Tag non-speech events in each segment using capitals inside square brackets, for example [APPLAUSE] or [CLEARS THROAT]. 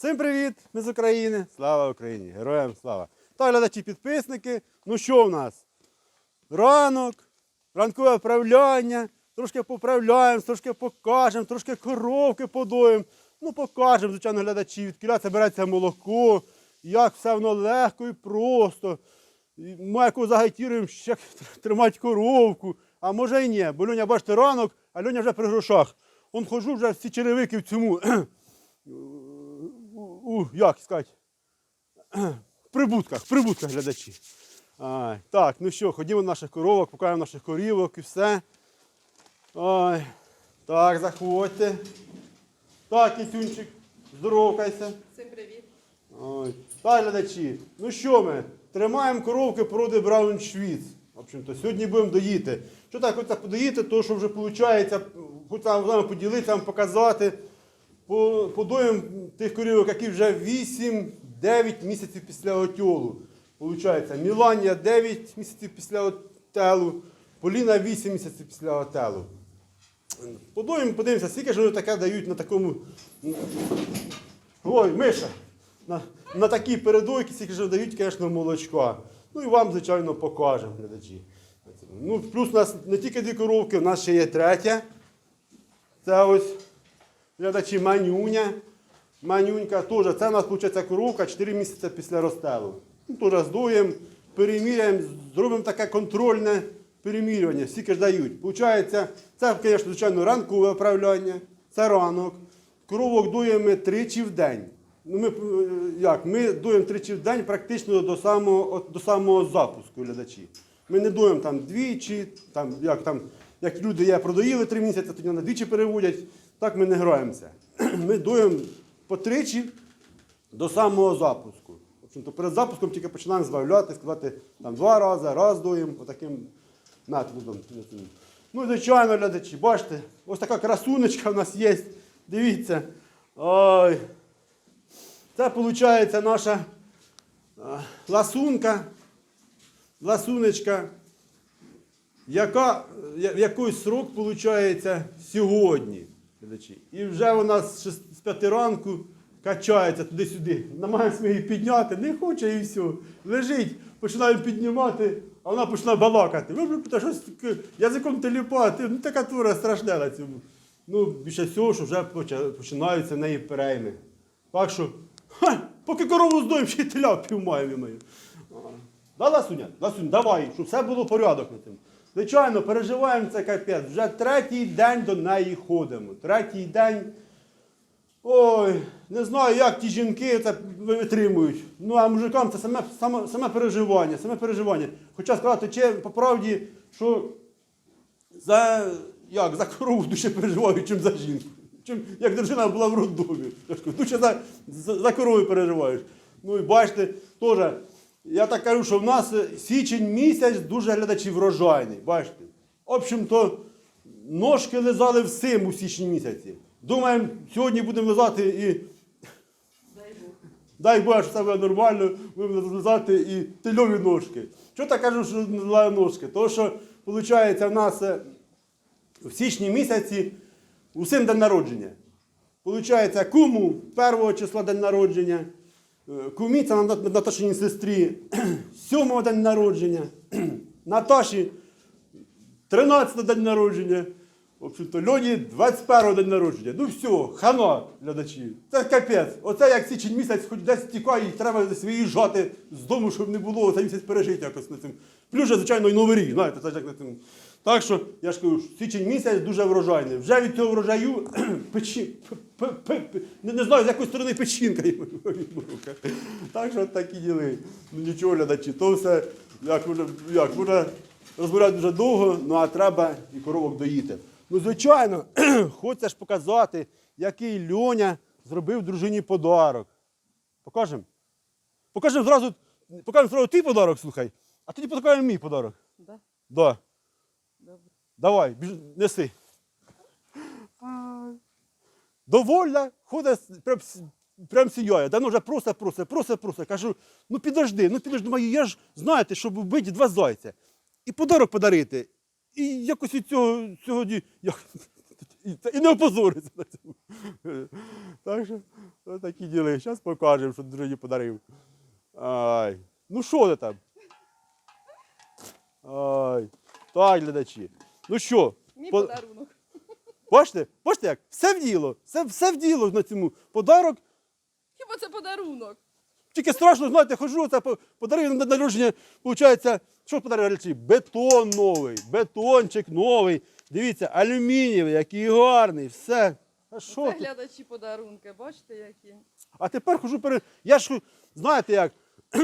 Всім привіт! Ми з України. Слава Україні! Героям слава! Та глядачі підписники. Ну що в нас? Ранок, ранкове вправляння. Трошки поправляємо, трошки покажемо, трошки коровки подоїмо. Ну, покажемо, звичайно, глядачі, від кіля береться молоко, як все воно легко і просто. Яку загайтіруємо, ще [LAUGHS] тримати коровку. А може і ні. Бо Льоня, бачите, ранок, а Льоня вже при грошах. Он хожу вже всі черевики в цьому. [CLEARS THROAT] у, як сказати, в прибутках, в прибутках глядачі. Ай, так, ну що, ходімо до наших коровок, покажемо наших корівок і все. Ай, так, заходьте. Так, Кісюнчик, здоровкайся. Всім привіт. Ой. Так, глядачі, ну що ми? Тримаємо коровки породи Брауншвіц. В общем-то, сьогодні будемо доїти. Що так, хочеться подоїти, то що вже виходить, хочеться з вами поділитися, вам показати. По- Подоїмо тих корівок, які вже 8-9 місяців після отьолу. Получається, Міланія 9 місяців після отелу, Поліна 8 місяців після отелу. Подоїмо, подивимося, скільки ж вони таке дають на такому. Ой, Миша! На, на такій передойці скільки ж дають, звісно, молочка. Ну і вам, звичайно, покажемо, глядачі. Ну, плюс у нас не тільки дві коровки, у нас ще є третя. Це ось глядачі манюня. Манюнька теж. Це у нас виходить коровка 4 місяці після розстелу. Теж здуємо, переміряємо, зробимо таке контрольне перемірювання, скільки ж дають. Получається, це, звісно, звичайно, ранкове управління, це ранок. Коровок дуємо тричі в день. Ну, ми, е, як, ми дуємо тричі в день практично до самого, до самого запуску глядачі. Ми не дуємо там двічі, там, як, там, як люди є, продоїли три місяці, тоді на двічі переводять. Так ми не граємося. [CLEARS THROAT] Ми дуємо по тричі до самого запуску. В общем-то, перед запуском тільки починаємо збавляти, сказати там два рази, раз дуємо, отаким методом. Ну, звичайно, глядачі, бачите, ось така красунечка в нас є. Дивіться. Ой. Це виходить наша ласунка, ласунечка, яка, я- в якийсь срок виходить сьогодні. Глядачі. І вже вона з 6 з 5 ранку качається туди-сюди. Намагаємося її підняти, не хоче і все. Лежить, починаємо піднімати, а вона починає балакати. Ви щось язиком теліпати, ну така твора страшна цьому. Ну, більше всього, що вже починаються неї перейми. Так що, ха, поки корову здоїм, ще й теля півмаємо маю. Да, Ласуня, Ласунь, давай, щоб все було порядок на цьому. Звичайно, переживаємо це капець. Вже третій день до неї ходимо. Третій день. Ой, не знаю, як ті жінки це витримують. Ну, а мужикам це саме, саме, саме переживання, саме переживання. Хоча сказати, чи по правді, що за, як, за корову дуже переживають, чим за жінку. Чим, як дружина була в роддомі. Дуже за, за, за корову переживаєш. Ну і бачите, теж, я так кажу, що в нас січень місяць дуже глядачі врожайний. Бачите. В общем-то, ножки лизали всім у січні місяці. Думаємо, сьогодні будемо лизати і Дай Бог. Дай Боже, що все буде нормально, будемо злизати і тильові ножки. Що так кажу, що не ножки? Тому що, виходить, в нас е, в січні місяці усім день народження. Получається, куму першого числа день народження, е, кумі на- на- Наташиній сестрі, [CLEARS THROAT] сьомого день народження, [CLEARS THROAT] Наташі 13 день народження. В общем-то, Льоні 21 день народження. Ну все, хана, глядачі. Це капець. Оце як січень місяць, хоч десь тікає, і треба десь виїжджати з дому, щоб не було цей місяць пережити якось на цим. Плюс, же, звичайно, і новий рік, знаєте, це як на цьому. Так що, я ж кажу, січень місяць дуже врожайний. Вже від цього врожаю [CLEARS THROAT] печі, п- п- п- не, не знаю, з якої сторони печінка. [LAUGHS] Так що такі діли. Ну нічого, глядачі, то все, як вже, як, вже розбирати дуже довго, ну а треба і коровок доїти. Ну, звичайно, [CLEARS THROAT] хочеться ж показати, який Льоня зробив дружині подарок. Покажемо? Покажемо зразу, покажемо зразу твій подарок, слухай, а тоді покажемо мій подарок. Да? Да. Давай, біж, неси. Довольна, ходить, прям, прям сіяє. Да ну вже просто, просто, просто, просто. Кажу, ну підожди, ну підожди, думаю, я ж знаєте, щоб вбити два зайця. І подарок подарити. І якось від цього сьогодні. Як, І, не опозориться на цьому. Так що, ось такі діли. Зараз покажемо, що дружині подарив. Ай. Ну що ти там? Ай. Так, глядачі. Ну що? Мій по- подарунок. Бачите? Бачите як? Все в діло. Все, все в діло на цьому. Подарок. Хіба це подарунок? Тільки страшно, знаєте, хожу, це подарив на народження, виходить, що подарив глядачі? Бетон новий, бетончик новий. Дивіться, алюмінієвий, який гарний, все. А що Це глядачі подарунки, бачите, які? А тепер хожу перед. Я ж знаєте як, [CLEARS THROAT]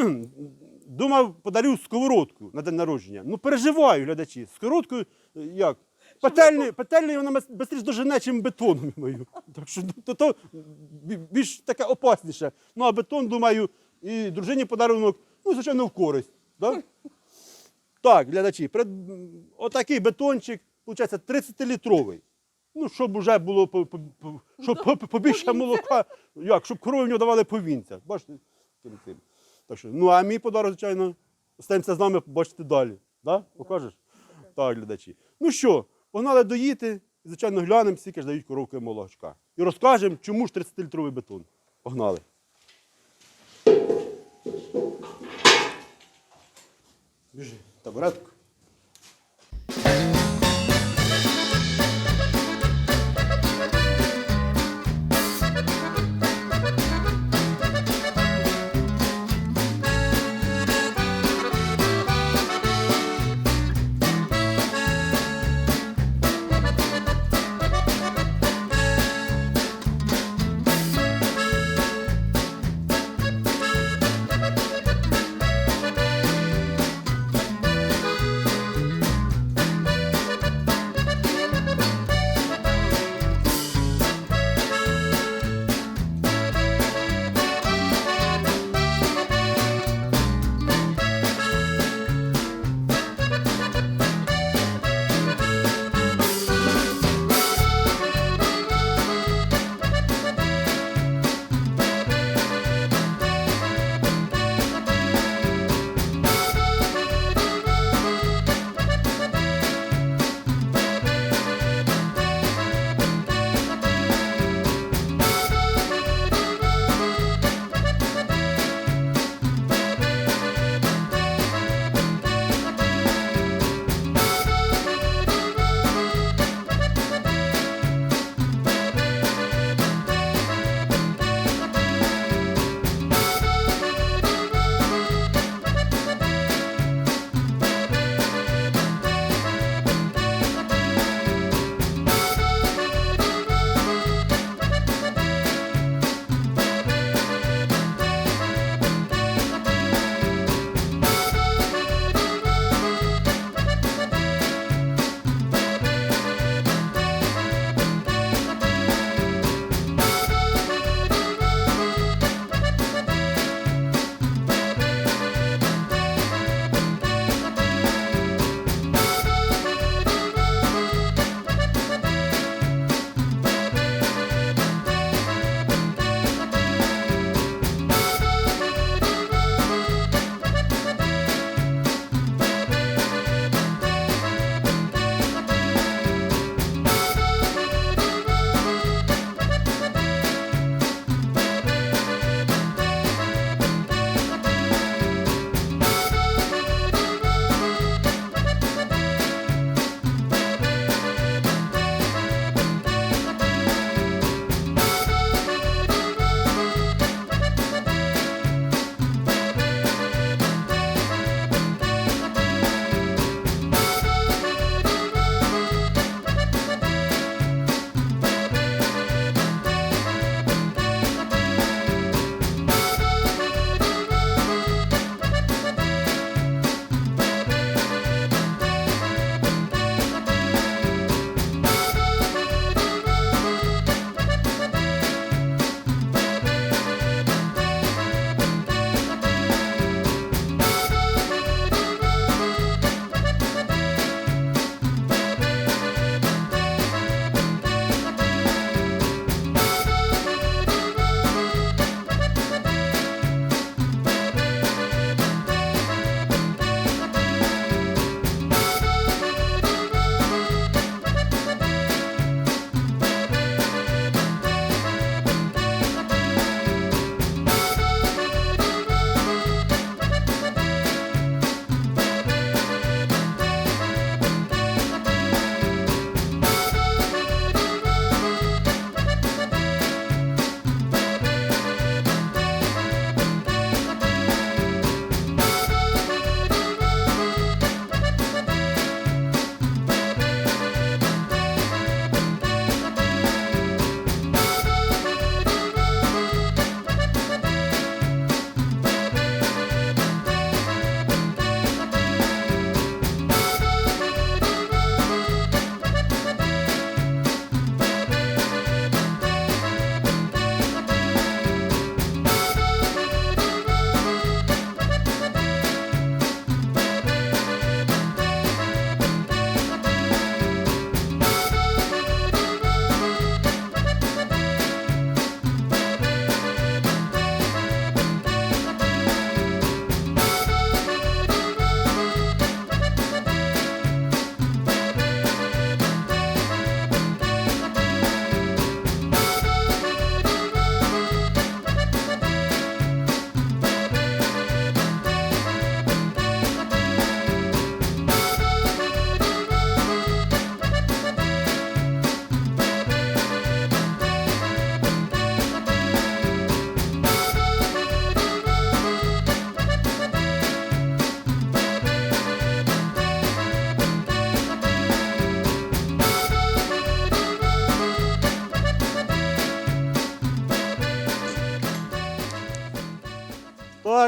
думав, подарю сковородку на день народження. Ну, переживаю, глядачі. Сковородкою е, як? Петельний, петельний вона швидше дожене, чим бетоном мою. Так що то, то більш таке опасніше. Ну, а бетон, думаю, і дружині подарунок, ну, звичайно, в користь. Да? [LAUGHS] Так, глядачі, перед, отакий бетончик, виходить, 30-літровий. Ну, щоб вже було по- по- по- щоб по- побільше молока, як, щоб корови в нього давали повінця. Бачите? Так що, ну, а мій подарок, звичайно, останемося з нами, побачите далі. Да? Покажеш? Так, глядачі. Ну що, погнали доїти, і, звичайно, глянемо, скільки ж дають коровки молочка. І розкажемо, чому ж 30-літровий бетон. Погнали. Біжи, табуретку.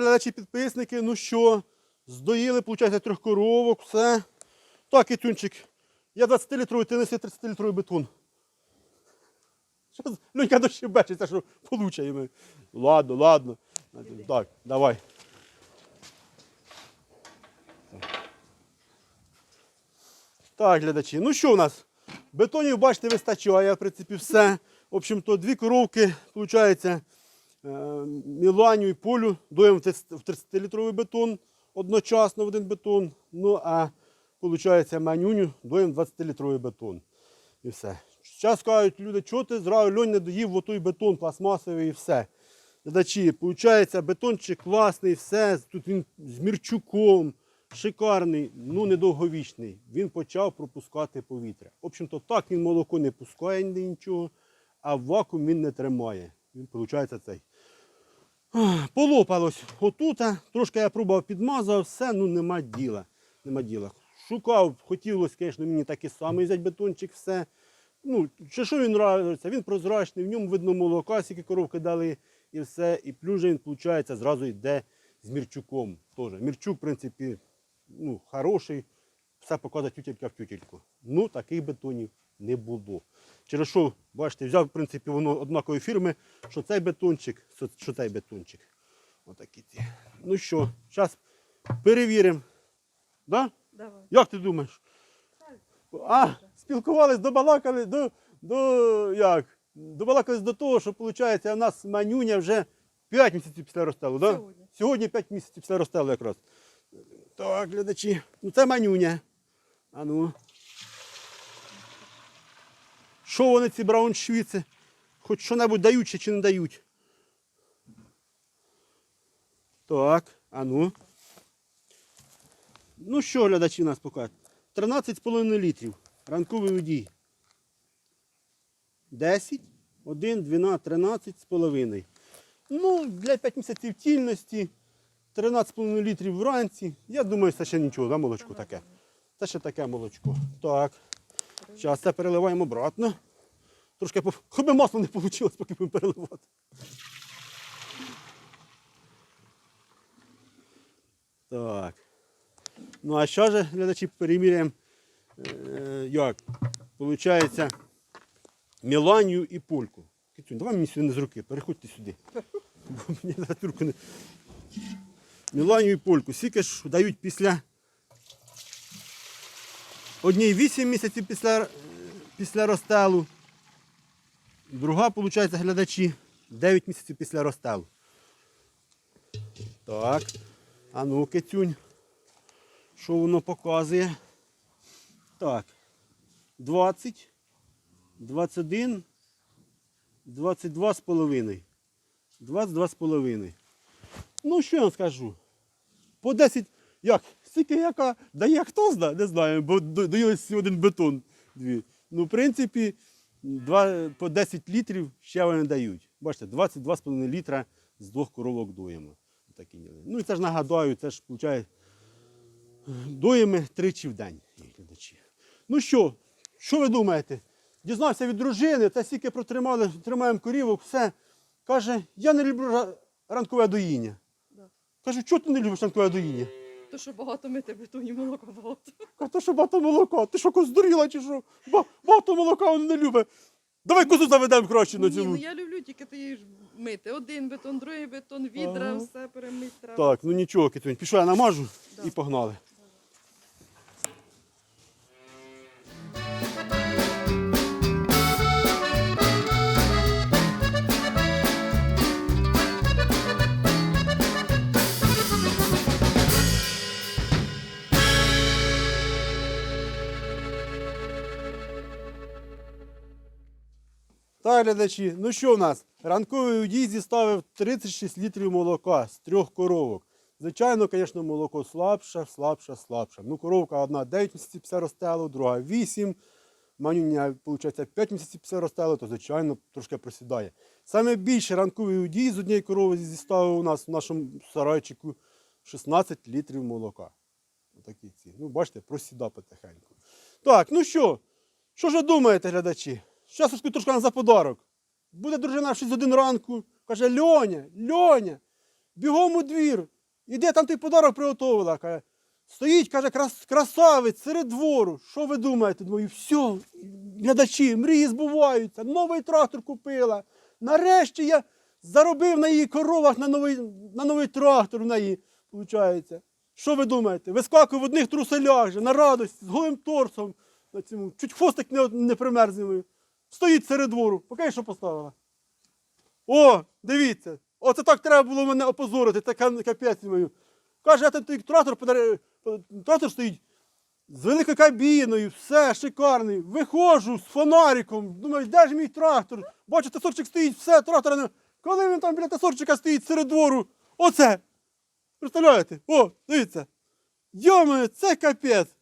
Глядачі підписники, ну що, здоїли, виходить, трьох коровок, все. Так, Китюнчик, я 20-літровий, ти неси 30-літровий бетон. Що, з- Люнька дощебечиться, що получаємо. Ладно, ладно. Так, давай. Так, глядачі. Ну що у нас? Бетонів, бачите, вистачає, в принципі, все. В общем-то, дві коровки, виходить, Міланю і полю доїмо в 30-літровий бетон одночасно в один бетон. Ну, а виходить, манюню доїмо 20-літровий бетон. І все. Зараз кажуть, люди, чого ти зразу льонь не доїв в той бетон пластмасовий і все. Глядачі, виходить, бетончик класний, все. Тут він з мірчуком, шикарний, ну недовговічний. Він почав пропускати повітря. В общем-то, так він молоко не пускає нічого, а вакуум він не тримає. Він, виходить, цей. Полопалось отут, трошки я пробував підмазав, все, ну нема діла. Нема діла. Шукав, хотілося, звісно, мені такий самий взяти бетончик, все. Ну, чи що він нравиться, він прозрачний, в ньому видно молока, скільки коровки дали і все. І плюс він, виходить, зразу йде з Мірчуком. Теж. Мірчук, в принципі, ну, хороший, все показує тютелька в тютельку. Ну, таких бетонів не було. Через що, бачите, взяв, в принципі, воно однакової фірми, що цей бетончик, що- цей бетончик. Отакі ці. Ну що, зараз перевіримо. Да? Давай. Як ти думаєш? А, спілкувались, добалакали до, до як? Добалакались до того, що виходить, у нас манюня вже 5 місяців після розстелу, да? Сьогодні. Сьогодні 5 місяців після розстелу якраз. Так, глядачі. Ну це манюня. А ну. Що вони ці брауншвіци? Хоч що-небудь дають чи не дають? Так, а ну. Ну що, глядачі нас покажуть? 13,5 літрів. Ранковий удій. 10, 1, 12, 13 з половиною. Ну, для 5 місяців тільності. 13,5 літрів вранці. Я думаю, це ще нічого, да, молочко таке. Це ще таке молочко. Так. Зараз це переливаємо обратно. Трошки по... Хоч би масло не вийшло, поки будемо переливати. Так. Ну а що ж, глядачі, переміряємо, е, як? Получається, Міланію і Польку. Кицюнь, давай мені сюди не з руки, переходьте сюди. Бо мені на руку не... Міланію і Польку. Скільки ж дають після одній 8 місяців після, е, після розстелу. Друга, виходить, глядачі 9 місяців після розстелу. Так. А ну, кицюнь. Що воно показує? Так. 20, 21, 22 з половиною. 22 з половиною. Ну, що я вам скажу? По 10, як? Скільки яка дає хто зна, не знаю, бо до- доїли всі один бетон. Дві. Ну, в принципі, два, по 10 літрів ще вони дають. Бачите, 22,5 літра з двох коровок. Такі. Ну і це ж нагадаю, це ж виходить, доїми тричі в день, глядачі. Ну що, що ви думаєте? Дізнався від дружини, та стільки протримали, тримаємо корівок, все. Каже, я не люблю ранкове доїння. Кажу, чого ти не любиш ранкове доїння? То що багато мити бетоні молоко багато. Каже, то що багато молока, ти що коздуріла чи що? Ба- Багато молока він не любить. Давай козу заведемо краще на Ні, ну я люблю тільки ти її ж мити. Один бетон, другий бетон, відра, Ага. все перемить треба. Так, ну нічого, Китунь, Пішла я намажу Да. і погнали. Так, глядачі, ну що в нас? Ранковий удій зіставив 36 літрів молока з трьох коровок. Звичайно, звісно, молоко слабше, слабше, слабше. Ну, коровка одна 9 місяців після розстелу, друга 8. Манюня, виходить, 5 місяців після розстелу, то, звичайно, трошки просідає. Саме більше ранковий удій з однієї корови зіставив у нас в нашому сарайчику 16 літрів молока. Отакі ці. Ну, бачите, просіда потихеньку. Так, ну що? Що ж думаєте, глядачі? Розкажу трошки за подарок. Буде дружина в 6 годин ранку, каже: Льоня, Льоня, бігом у двір. Іде там той подарок приготувала. Каже, стоїть, каже, крас, красавець серед двору. Що ви думаєте? Думаю, все, глядачі, мрії збуваються, новий трактор купила. Нарешті я заробив на її коровах на новий, на новий трактор в неї, виходить. Що ви думаєте? Вискакую в одних труселях же, на радость, з голим торсом, на цьому, чуть хвостик не, не примерзнений. Стоїть серед двору. Покажи, що поставила. О, дивіться, оце так треба було мене опозорити, така капець мою. Каже, я той трактор подарив, трактор стоїть з великою кабіною, все, шикарний. Виходжу з фонариком, думаю, де ж мій трактор? Бачу, тесорчик стоїть, все, трактора не. Коли він там біля тесорчика стоїть серед двору, оце. Представляєте? О, дивіться. Йоме, це капець.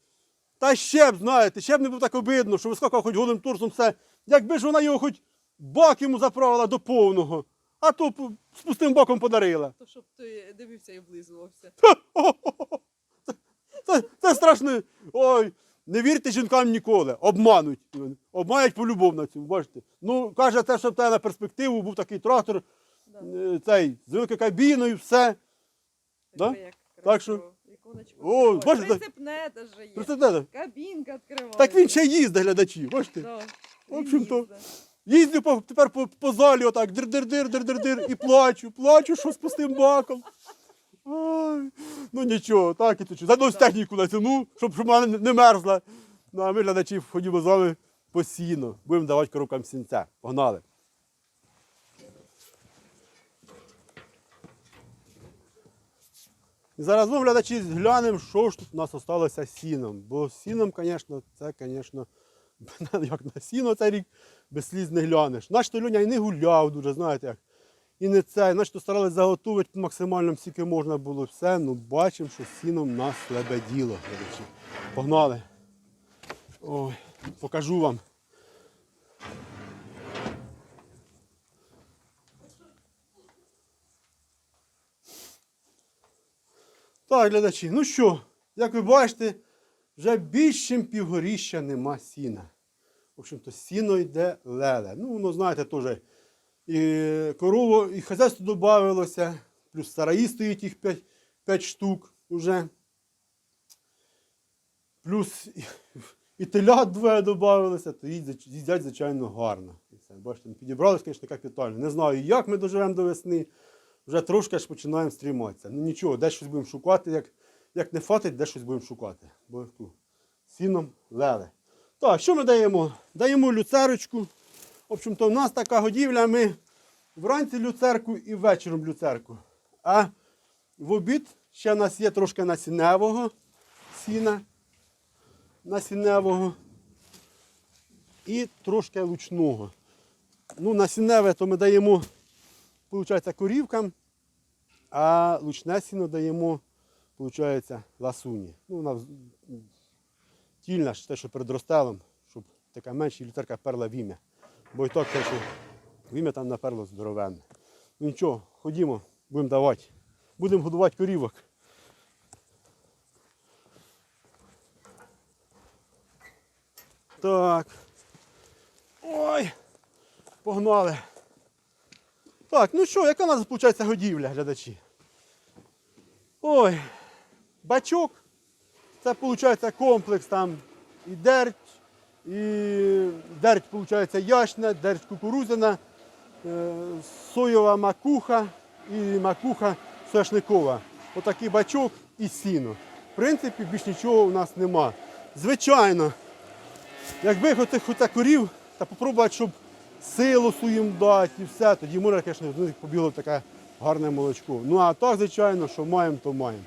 Та ще б, знаєте, ще б не було так обидно, що вискакав хоч голим турсом все. Якби ж вона його хоч бак йому заправила до повного, а то з пустим боком подарила. То щоб ти дивився і облизувався. Це, це страшно. Ой, не вірте жінкам ніколи. Обмануть. Обманять полюбов на цьому, бачите. Ну, каже, те, що в тебе на перспективу був такий трактор, Да. е, цей, з великою кабіною, все. Да? Як Так що-. Віконечко О, бачите, так- Прицепне даже є. Представляєте? Кабінка відкриває. Так він ще їздить, глядачі, бачите? Да. В общем-то. Їздю по, тепер по, по залі отак, дир-дир-дир, дир-дир-дир, і плачу, плачу, що з пустим баком. Ай, ну нічого, так і тут. Заодно з техніку натягну, щоб, щоб вона не- не мерзла. Ну, а ми, глядачі, ходімо з вами постійно. Будемо давати коробкам сінця. Погнали. І зараз знову глядачі глянемо, що ж тут у нас залишилося з сіном. Бо сіном, звісно, це, звісно, [LAUGHS] як на сіно цей рік без сліз не глянеш. Наче Льоня і не гуляв дуже, знаєте як. І не це, наче старались заготувати максимально скільки можна було все. Ну бачимо, що з сіном нас лебеділо. глядачі. Погнали. Ой, покажу вам. Так, глядачі, ну що, як ви бачите, вже більше півгоріща нема сіна. В общем-то, сіно йде леле. Ну, воно, знаєте, теж і корову, і хазяйство додавилося, плюс сараї стоїть їх 5, 5 штук вже. Плюс і, і телят двоє додавилося, то їдять, їдять, звичайно, гарно. Бачите, підібралися, звісно, капітально. Не знаю, як ми доживемо до весни. Вже трошки аж починаємо стріматися. Ну нічого, де щось будемо шукати, як, як не фатить, де щось будемо шукати. Бо сіном леле. Так, що ми даємо? Даємо люцерочку. В общем-то, у нас така годівля, ми вранці люцерку і вечором люцерку. А в обід ще в нас є трошки насінневого сіна. Насінневого. І трошки лучного. Ну, насінневе то ми даємо, виходить, корівкам, а лучне сіно даємо, виходить, ласуні. Ну, вона тільна те, що перед розстелом, щоб така менша лютерка перла в ім'я. Бо і так те, що в ім'я там наперло здоровенне. Ну нічого, ходімо, будемо давати. Будемо годувати корівок. Так. Ой. Погнали. Так, ну що, яка у нас виходить годівля, глядачі? Ой, бачок. Це виходить комплекс там і дерть, і дерть, виходить, ячна, дерть кукурузяна, е, соєва макуха і макуха соняшникова. Отакий бачок і сіно. В принципі, більш нічого у нас нема. Звичайно, якби хоч хоч корів, та попробувати, щоб силосу їм дати і все, тоді може, звісно, з них побіло таке гарне молочко. Ну а так, звичайно, що маємо, то маємо.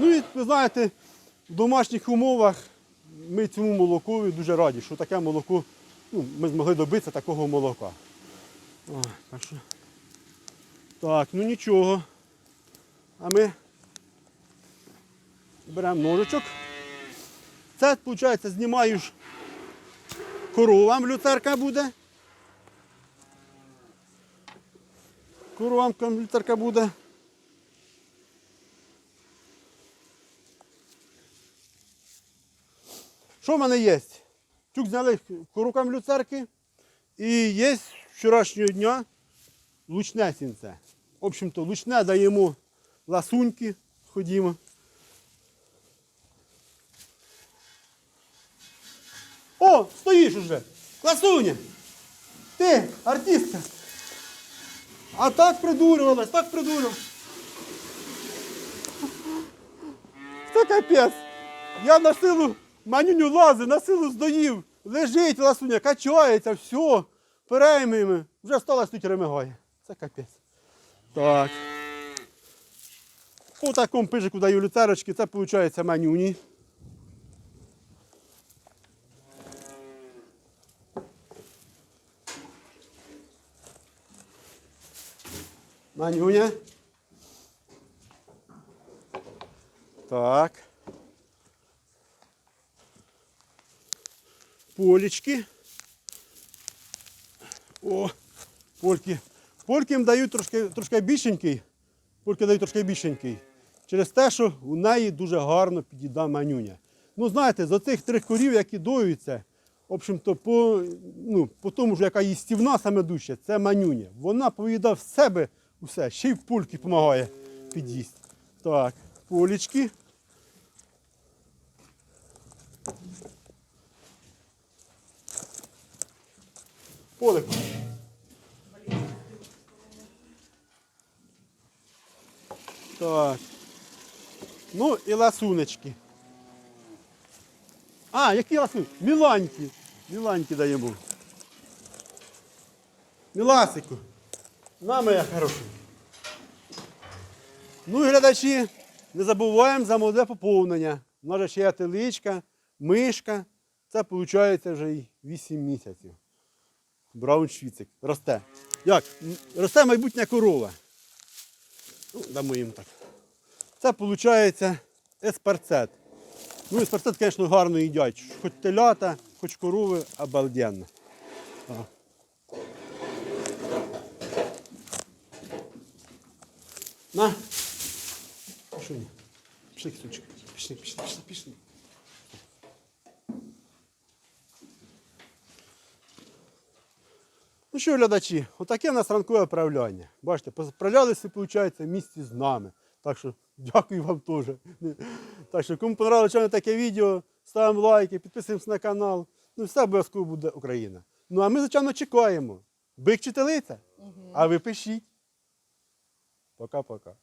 Ну і ви знаєте, в домашніх умовах ми цьому молокові дуже раді, що таке молоко, ну, ми змогли добитися такого молока. О, так, так, ну нічого. А ми беремо ножичок. Це, виходить, знімаєш коровам люцерка буде. Коровам люцерка буде. Що в мене є? Тюк зняли рукам люцерки. І є з вчорашнього дня лучне сінце. В общем-то, лучне даємо ласуньки. Ходімо. О, стоїш уже. Ласуня! Ти, артистка. А так придурювалась, так придурювалась. Це капець. Я на силу манюню лази, на силу здоїв. Лежить ласуня, качається, все. Переймемо. Вже стала тут ремигає. Це капець. Так. По такому пижику даю люцерочки, це виходить манюні. Манюня. Так. Полечки. О, польки. Польки їм дають трошки, трошки більшенький. Польки дають трошки більшенький. Через те, що у неї дуже гарно підійде манюня. Ну, знаєте, з оцих трьох корів, які доються, в общем-то, по, ну, по тому ж, яка їстівна саме дужче, це манюня. Вона поїдає в себе усе, ще й в пульки допомагає під'їсти. Так, полічки. Полик. Так. Ну і ласуночки. А, які ласунки? Міланьки. Міланьки даємо. Міласику. На моя хороша. Ну і глядачі, не забуваємо за молоде поповнення. У нас ще є теличка, мишка. Це виходить вже й 8 місяців. Брауншвіцик. Росте. Як? Росте майбутня корова. Ну, дамо їм так. Це виходить еспарцет. Ну, еспарцет, звісно, гарно їдять. Хоч телята, хоч корови, обалденно. На. Пішли. Пішли, сучка. Пішли, пішли, пішли, пішли. Ну що, глядачі, отаке в нас ранкове правляння. Бачите, поправлялися, виходить, в місті з нами. Так що дякую вам теж. Так що, кому понравилося таке відео, ставимо лайки, підписуємося на канал. Ну, все обов'язково буде Україна. Ну а ми, звичайно, чекаємо. Бик чи телиця? А ви пишіть. Пока-пока.